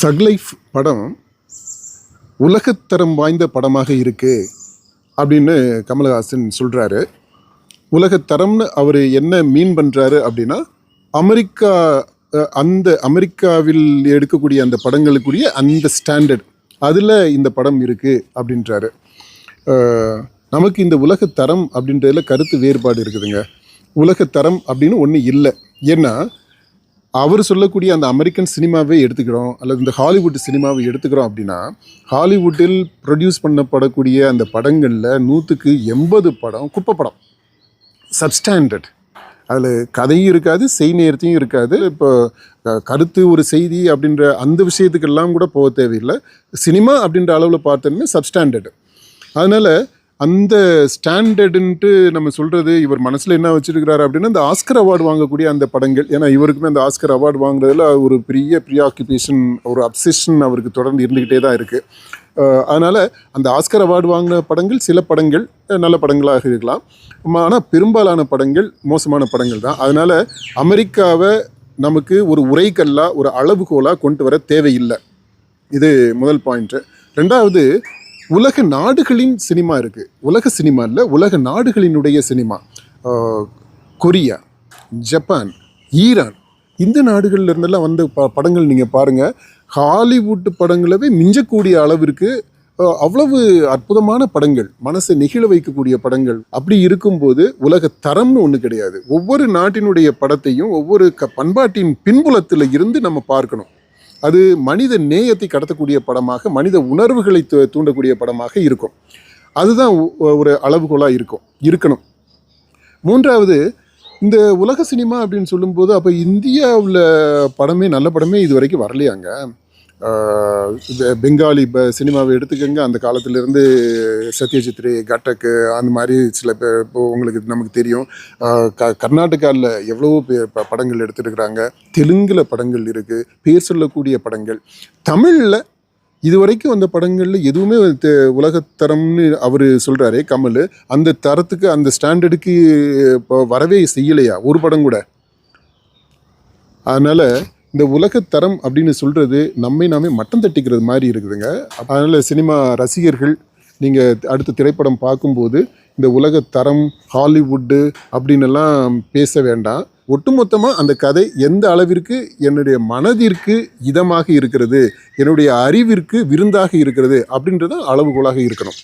சக்லைஃப் படம் உலகத்தரம் வாய்ந்த படமாக இருக்குது அப்படின்னு கமலஹாசன் சொல்கிறாரு உலகத்தரம்னு அவர் என்ன மீன் பண்ணுறாரு அப்படின்னா அமெரிக்கா அந்த அமெரிக்காவில் எடுக்கக்கூடிய அந்த படங்களுக்குரிய அந்த ஸ்டாண்டர்ட் அதில் இந்த படம் இருக்குது அப்படின்றாரு. நமக்கு இந்த உலகத்தரம் அப்படின்றதில் கருத்து வேறுபாடு இருக்குதுங்க. உலகத்தரம் அப்படின்னு ஒன்று இல்லை. ஏன்னா அவர் சொல்லக்கூடிய அந்த அமெரிக்கன் சினிமாவே எடுத்துக்கிறோம் அல்லது இந்த ஹாலிவுட் சினிமாவை எடுத்துக்கிறோம் அப்படின்னா ஹாலிவுட்டில் ப்ரொடியூஸ் பண்ணப்படக்கூடிய அந்த படங்களில் நூற்றுக்கு எண்பது படம் குப்பை படம் சப்ஸ்டாண்டர்ட் அதில் கதையும் இருக்காது செய் நேரத்தையும் இருக்காது. இப்போ கருத்து ஒரு செய்தி அப்படின்ற அந்த விஷயத்துக்கெல்லாம் கூட போக தேவையில்லை. சினிமா அப்படின்ற அளவில் பார்த்தோன்னே சப்ஸ்டாண்டர்டு அதனால் அந்த ஸ்டாண்டர்டுன்ட்டு நம்ம சொல்கிறது இவர் மனசில் என்ன வச்சுருக்கிறாரு அப்படின்னா அந்த ஆஸ்கர் அவார்டு வாங்கக்கூடிய அந்த படங்கள். ஏன்னா இவருக்குமே அந்த ஆஸ்கர் அவார்டு வாங்குறதுல ஒரு பெரிய ப்ரியாக்குபேஷன் ஒரு அப்செஷன் அவருக்கு தொடர்ந்து இருந்துக்கிட்டே தான் இருக்குது அதனால் அந்த ஆஸ்கர் அவார்டு வாங்கின படங்கள் சில படங்கள் நல்ல படங்களாக இருக்கலாம். ஆனால் பெரும்பாலான படங்கள் மோசமான படங்கள் தான். அதனால் அமெரிக்காவை நமக்கு ஒரு உரைக்கல்லாக ஒரு அளவுகோலாக கொண்டு வர தேவையில்லை. இது முதல் பாயிண்ட்டு ரெண்டாவது உலக நாடுகளின் சினிமா இருக்குது உலக சினிமா இல்லை உலக நாடுகளினுடைய சினிமா. Korea Japan Iran. இந்த நாடுகளில் இருந்தெல்லாம் வந்த ப படங்கள் நீங்கள் பாருங்கள் ஹாலிவுட் படங்களவே மிஞ்சக்கூடிய அளவிற்கு அவ்வளவு அற்புதமான படங்கள் மனசை நெகிழ வைக்கக்கூடிய படங்கள். அப்படி இருக்கும்போது உலக தரம்னு ஒன்று கிடையாது. ஒவ்வொரு நாட்டினுடைய படத்தையும் ஒவ்வொரு க பண்பாட்டின் பின்புலத்தில் இருந்து நம்ம பார்க்கணும். அது மனித நேயத்தை கடத்தக்கூடிய படமாக மனித உணர்வுகளை தூ- தூண்டக்கூடிய படமாக இருக்கும். அதுதான் ஒரு அளவுகோலாக இருக்கும். இருக்கணும். மூன்றாவது இந்த உலக சினிமா அப்படின்னு சொல்லும்போது அப்போ இந்தியாவில் படமே நல்ல படமே இது வரைக்கும் வரலையாங்க? பெங்காலி ப சினிமாவை எடுத்துக்கோங்க. அந்த காலத்திலேருந்து சத்யஜித்ரி கட்டக்கு அந்த மாதிரி சில பேர் இப்போ உங்களுக்கு நமக்கு தெரியும். க கர்நாடகாவில் எவ்வளவோ பே ப- படங்கள் எடுத்துருக்குறாங்க. தெலுங்கில் படங்கள் இருக்குது பேர் சொல்லக்கூடிய படங்கள். தமிழில் இதுவரைக்கும் அந்த படங்களில் எதுவுமே தெ- உலகத்தரம்னு அவர் சொல்கிறாரே கமல். அந்த தரத்துக்கு அந்த ஸ்டாண்டர்டுக்கு இப்போ வரவே செய்யலையா? ஒரு படம் கூட. அதனால் இந்த உலகத்தரம் அப்படின்னு சொல்கிறது நம்மை நாமே மட்டம் தட்டிக்கிறது மாதிரி இருக்குதுங்க. அதனால் சினிமா ரசிகர்கள் நீங்கள் அடுத்த திரைப்படம் பார்க்கும்போது இந்த உலகத்தரம் ஹாலிவுட்டு அப்படின்னு எல்லாம் பேச வேண்டாம். ஒட்டுமொத்தமாக அந்த கதை எந்த அளவிற்கு என்னுடைய மனதிற்கு இதமாக இருக்கிறது என்னுடைய அறிவிற்கு விருந்தாக இருக்கிறது அப்படின்றது அளவுகோலாக இருக்கணும்.